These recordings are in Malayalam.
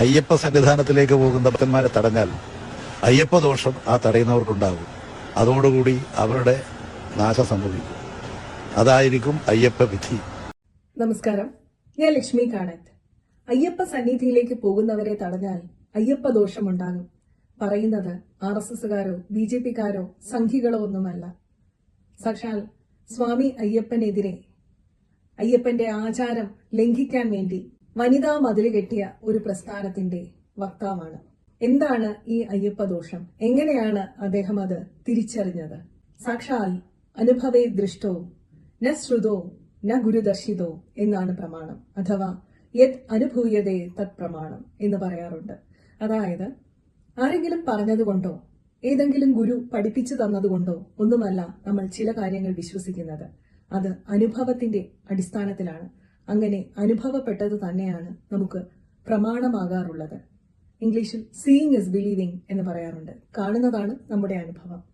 അയ്യപ്പ സന്നിധാനത്തിലേക്ക് പോകുന്ന ഭക്തന്മാരെ തടഞ്ഞാൽ അയ്യപ്പ ദോഷം ആ തടയുന്നവർക്കുണ്ടാകും. അതോടുകൂടി അവരുടെ നാശം സംഭവിക്കും. അതായിരിക്കും അയ്യപ്പ വിധി. നമസ്കാരം. ഞാൻ ലക്ഷ്മി കാണത്ത്. അയ്യപ്പ സന്നിധിയിലേക്ക് പോകുന്നവരെ തടഞ്ഞാൽ അയ്യപ്പ ദോഷമുണ്ടാകും. പറയുന്നത് ആർ എസ് എസുകാരോ ബി ജെ പിക്കാരോ സംഘികളോ ഒന്നുമല്ല. സാക്ഷാൽ സ്വാമി അയ്യപ്പനെതിരെ അയ്യപ്പന്റെ ആചാരം ലംഘിക്കാൻ വേണ്ടി വനിതാ മതിൽ കെട്ടിയ ഒരു പ്രസ്ഥാനത്തിന്റെ വക്താവാണ്. എന്താണ് ഈ അയ്യപ്പ ദോഷം? എങ്ങനെയാണ് അദ്ദേഹം അത് തിരിച്ചറിഞ്ഞത്? സാക്ഷാൽ അനുഭവേ ദൃഷ്ടോ ന ശ്രുതോ ന ഗുരുദർശിതോ എന്നാണ് പ്രമാണം. അഥവാ യത് അനുഭൂയതേ തത് പ്രമാണം എന്ന് പറയാറുണ്ട്. അതായത് ആരെങ്കിലും പറഞ്ഞതുകൊണ്ടോ ഏതെങ്കിലും ഗുരു പഠിപ്പിച്ചു തന്നതുകൊണ്ടോ ഒന്നുമല്ല നമ്മൾ ചില കാര്യങ്ങൾ വിശ്വസിക്കുന്നത്. അത് അനുഭവത്തിന്റെ അടിസ്ഥാനത്തിലാണ്. അങ്ങനെ അനുഭവപ്പെട്ടത് തന്നെയാണ് നമുക്ക് പ്രമാണമാകാറുള്ളത്. ഇംഗ്ലീഷിൽ സീയിങ് ഇസ് ബിലീവിംഗ് എന്ന് പറയാറുണ്ട്. കാണുന്നതാണ് നമ്മുടെ അനുഭവം.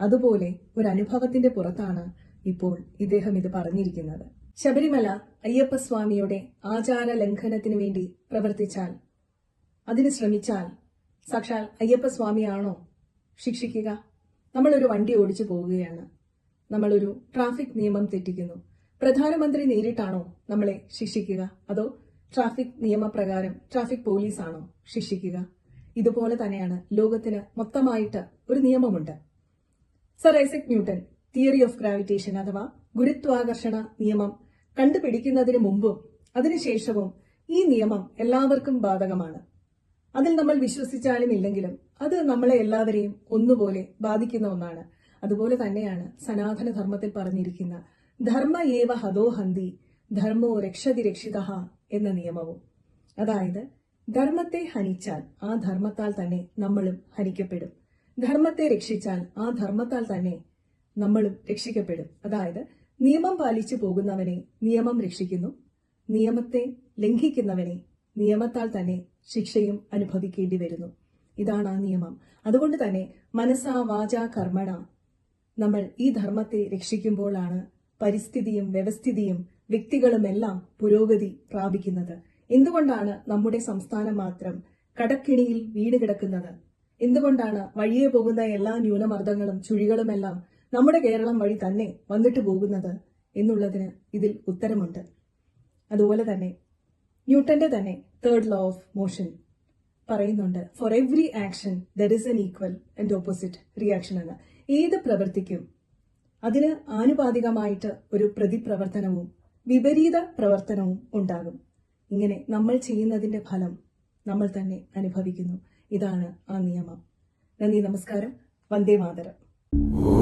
അതുപോലെ ഒരു അനുഭവത്തിന്റെ പുറത്താണ് ഇപ്പോൾ ഇദ്ദേഹം ഇത് പറഞ്ഞിരിക്കുന്നത്. ശബരിമല അയ്യപ്പസ്വാമിയുടെ ആചാര ലംഘനത്തിന് വേണ്ടി പ്രവർത്തിച്ചാൽ അതിന് ശ്രമിച്ചാൽ സാക്ഷാൽ അയ്യപ്പസ്വാമിയാണോ ശിക്ഷിക്കുക? നമ്മളൊരു വണ്ടി ഓടിച്ചു പോവുകയാണ്. നമ്മളൊരു ട്രാഫിക് നിയമം തെറ്റിക്കുന്നു. പ്രധാനമന്ത്രി നേരിട്ടാണോ നമ്മളെ ശിക്ഷിക്കുക? അതോ ട്രാഫിക് നിയമപ്രകാരം ട്രാഫിക് പോലീസാണോ ശിക്ഷിക്കുക? ഇതുപോലെ തന്നെയാണ് ലോകത്തിന് മൊത്തമായിട്ട് ഒരു നിയമമുണ്ട്. Sir Isaac Newton theory of gravitation അഥവാ ഗുരുത്വാകർഷണ നിയമം കണ്ടുപിടിക്കുന്നതിന് മുമ്പും അതിനുശേഷവും ഈ നിയമം എല്ലാവർക്കും ബാധകമാണ്. അതിൽ നമ്മൾ വിശ്വസിച്ചാലും ഇല്ലെങ്കിലും അത് നമ്മളെ എല്ലാവരെയും ഒന്നുപോലെ ബാധിക്കുന്ന ഒന്നാണ്. അതുപോലെ തന്നെയാണ് സനാതന ധർമ്മത്തിൽ പറഞ്ഞിരിക്കുന്ന ധർമ്മ ഏവ ഹതോ ഹന്തി ധർമ്മോ രക്ഷതി രക്ഷിത എന്ന നിയമവും. അതായത് ധർമ്മത്തെ ഹനിച്ചാൽ ആ ധർമ്മത്താൽ തന്നെ നമ്മളും ഹനിക്കപ്പെടും. ധർമ്മത്തെ രക്ഷിച്ചാൽ ആ ധർമ്മത്താൽ തന്നെ നമ്മളും രക്ഷിക്കപ്പെടും. അതായത് നിയമം പാലിച്ചു പോകുന്നവനെ നിയമം രക്ഷിക്കുന്നു നിയമത്തെ ലംഘിക്കുന്നവനെ നിയമത്താൽ തന്നെ ശിക്ഷയും അനുഭവിക്കേണ്ടി വരുന്നു. ഇതാണ് ആ നിയമം. അതുകൊണ്ട് തന്നെ മനസ്സാ വാച കർമ്മണ നമ്മൾ ഈ ധർമ്മത്തെ രക്ഷിക്കുമ്പോഴാണ് പരിസ്ഥിതിയും വ്യവസ്ഥിതിയും വ്യക്തികളുമെല്ലാം പുരോഗതി പ്രാപിക്കുന്നത്. എന്തുകൊണ്ടാണ് നമ്മുടെ സംസ്ഥാനം മാത്രം കടക്കിണിയിൽ വീട് കിടക്കുന്നത്? എന്തുകൊണ്ടാണ് വഴിയെ പോകുന്ന എല്ലാ ന്യൂനമർദ്ദങ്ങളും ചുഴികളുമെല്ലാം നമ്മുടെ കേരളം വഴി തന്നെ വന്നിട്ട് പോകുന്നത് എന്നുള്ളതിന് ഇതിൽ ഉത്തരമുണ്ട്. അതുപോലെ തന്നെ ന്യൂട്ടന്റെ തന്നെ തേർഡ് ലോ ഓഫ് മോഷൻ പറയുന്നുണ്ട് for every action there is an equal and opposite reaction എന്ന്. ഏത് പ്രവൃത്തിക്കും അതിന് ആനുപാതികമായിട്ട് ഒരു പ്രതിപ്രവർത്തനവും വിപരീത പ്രവർത്തനവും ഉണ്ടാകും. ഇങ്ങനെ നമ്മൾ ചെയ്യുന്നതിന്റെ ഫലം നമ്മൾ തന്നെ അനുഭവിക്കുന്നു. ഇതാണ് ആ നിയമം. നന്ദി നമസ്കാരം. വന്ദേ മാതരം.